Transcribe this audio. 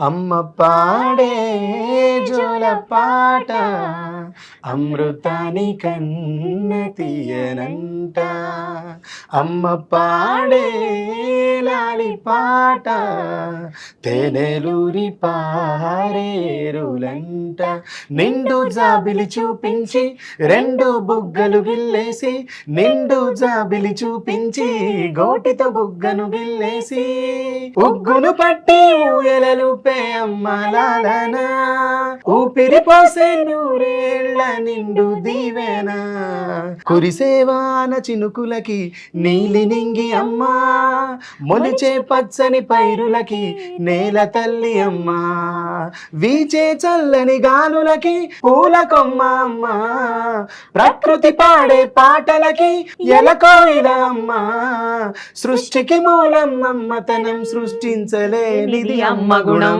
అమ్మ పాడే జోల పాట అమృతాని కన్న తీయనంట. అమ్మ పాడే పాట. తేనెలూరి పారేరులంట. నిండు జాబిలి చూపించి రెండు బుగ్గలు గిల్లేసి నిండు జాబిలి చూపించి గోటితో బుగ్గను గిల్లేసి. ఉగ్గును పట్టి ఊయలలుపే అమ్మలాలన ఊపిరి పోసే నూరేళ్ళ నిండు దీవెన కురిసేవాన చినుకులకి నీలి నింగి అమ్మా. మొలిచే పచ్చని పైరులకి నేల తల్లి అమ్మా. వీచే చల్లని గాలులకి పూల కొమ్మ అమ్మా. ప్రకృతి పాడే పాటలకి ఎలకోయిల అమ్మా. సృష్టికి మూలం అమ్మతనం సృష్టించలేనిది అమ్మ గుణం.